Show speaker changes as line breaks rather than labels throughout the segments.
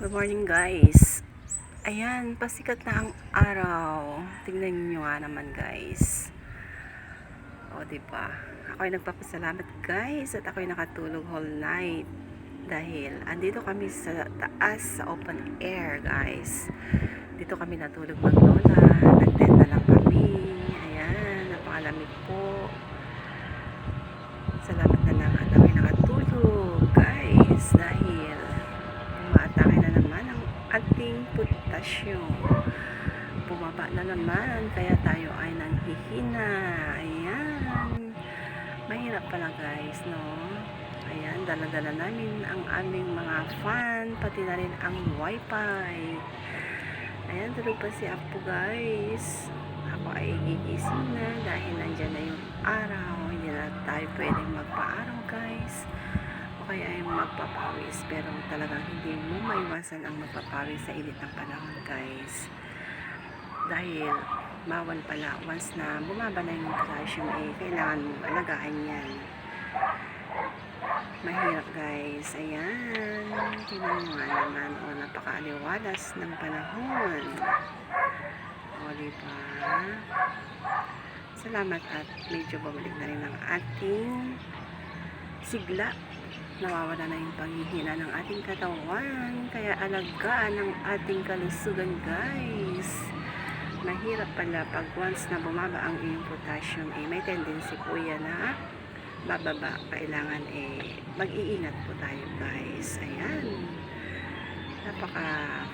Good morning guys. Ayan, pasikat na ang araw. Tingnan niyo nga naman guys. O, di ba? Ako ay nagpapasalamat guys at ako ay nakatulog whole night. Dahil andito kami sa taas sa open air guys. Dito kami natulog maglola. Nag-tent na lang kami. Ayan, napakalamig po. Salamat na lang at ako ay nakatulog guys. Dahil umaatake na naman ang ating potassium. Bumaba na naman, kaya tayo ay nanghihina. Ayan. Mahirap pala guys, no? Ayan, dala-dala namin ang aming mga fan, pati na rin ang wifi. Ayan, tulog pa si Apo guys. Ako ay gigising na dahil nandyan na yung araw. Hindi na tayo pwedeng magpa-araw guys kaya ay magpapawis pero talagang hindi mo maiwasan ang magpapawis sa init ng panahon guys. Dahil bawal pala. Once na bumaba na yung potassium eh kailangan mo alagaan yan. Mahirap guys. Ayan. Tingnan nyo nga naman. O napakaaliwalas ng panahon. O diba? Salamat at medyo bumalik na rin ang ating sigla nawawala na yung panghihina ng ating katawan. Kaya alagaan ang ating kalusugan guys. Mahirap pala pag once na bumaba ang iyong potassium eh may tendency po yan na bababa. Kailangan eh mag-iingat po tayo guys. Ayan. Napaka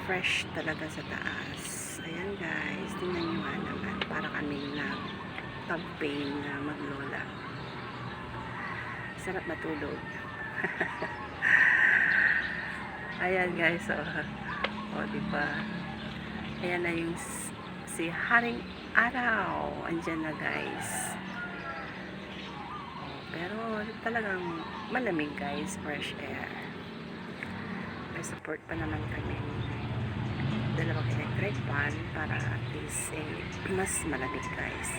fresh talaga sa taas. Ayan guys. Tingnan nyo nga naman. Para kami na campaign na maglola. Sarap matulog ayan guys oh, oh di ba? Ayan na yung si Haring Araw. Andyan na guys. Oh, pero talagang malamig guys fresh air. May support pa naman kami. Dalawang electric fan para at least eh, mas malamig guys.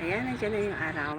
Ayan andyan na yung araw